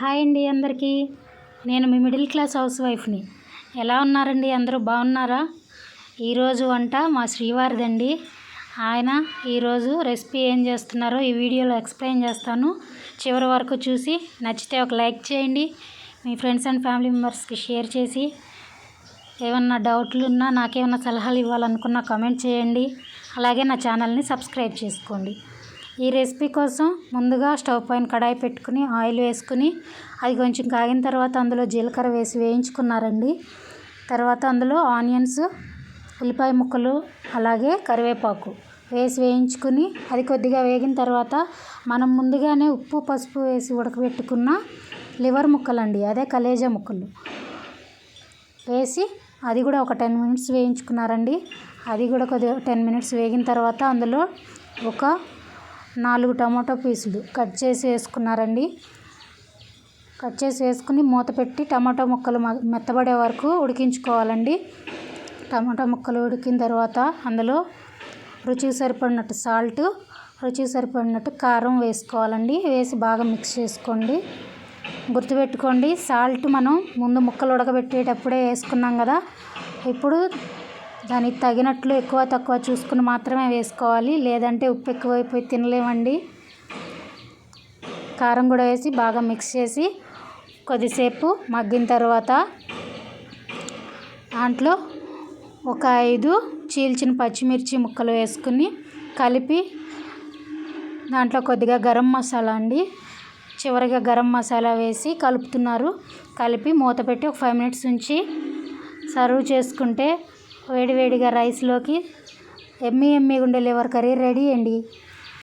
Hi అండి అందరికీ. నేను మీ మిడిల్ క్లాస్ హౌస్ వైఫ్ని. ఎలా ఉన్నారండి? అందరూ బాగున్నారా? ఈరోజు వంట మా శ్రీవారిదండి. ఆయన ఈరోజు రెసిపీ ఏం చేస్తున్నారో ఈ వీడియోలో ఎక్స్ప్లెయిన్ చేస్తాను. చివరి వరకు చూసి నచ్చితే ఒక లైక్ చేయండి. మీ ఫ్రెండ్స్ అండ్ ఫ్యామిలీ మెంబర్స్కి షేర్ చేసి ఏమన్నా డౌట్లు ఉన్నా నాకేమన్నా సలహాలు ఇవ్వాలనుకున్నా కామెంట్ చేయండి. అలాగే నా ఛానల్ని సబ్స్క్రైబ్ చేసుకోండి. ఈ రెసిపీ కోసం ముందుగా స్టవ్ పైన కడాయి పెట్టుకుని ఆయిల్ వేసుకుని అది కొంచెం కాగిన తర్వాత అందులో జీలకర్ర వేసి వేయించుకున్నారండి. తర్వాత అందులో ఆనియన్స్ ఉల్లిపాయ ముక్కలు అలాగే కరివేపాకు వేసి వేయించుకుని అది కొద్దిగా వేగిన తర్వాత మనం ముందుగానే ఉప్పు పసుపు వేసి ఉడకబెట్టుకున్న లివర్ ముక్కలండి అదే కలేజా ముక్కలు వేసి అది కూడా ఒక టెన్ మినిట్స్ వేయించుకున్నారండి. అది కూడా కొద్దిగా టెన్ మినిట్స్ వేగిన తర్వాత అందులో ఒక నాలుగు టమాటో పీసులు కట్ చేసి వేసుకున్నారండి. కట్ చేసి వేసుకుని మూత పెట్టి టమాటో ముక్కలు మెత్తబడే వరకు ఉడికించుకోవాలండి. టమాటా ముక్కలు ఉడికిన తర్వాత అందులో రుచికి సరిపడినట్టు సాల్ట్ రుచికి సరిపడినట్టు కారం వేసుకోవాలండి. వేసి బాగా మిక్స్ చేసుకోండి. గుర్తుపెట్టుకోండి సాల్ట్ మనం ముందు ముక్కలు ఉడకబెట్టేటప్పుడే వేసుకున్నాం కదా. ఇప్పుడు దానికి తగినట్లు ఎక్కువ తక్కువ చూసుకుని మాత్రమే వేసుకోవాలి. లేదంటే ఉప్పు ఎక్కువైపోయి తినలేమండి. కారం కూడా వేసి బాగా మిక్స్ చేసి కొద్దిసేపు మగ్గిన తర్వాత దాంట్లో ఒక ఐదు చీల్చిన పచ్చిమిర్చి ముక్కలు వేసుకుని కలిపి దాంట్లో కొద్దిగా గరం మసాలా అండి. చివరిగా గరం మసాలా వేసి కలుపుతున్నారు. కలిపి మూత పెట్టి ఒక ఫైవ్ మినిట్స్ ఉంచి సర్వ్ చేసుకుంటే వేడివేడిగా రైస్లోకి ఎమ్మి ఎమ్మిగా ఉండే లివర్ కర్రీ రెడీ అండి.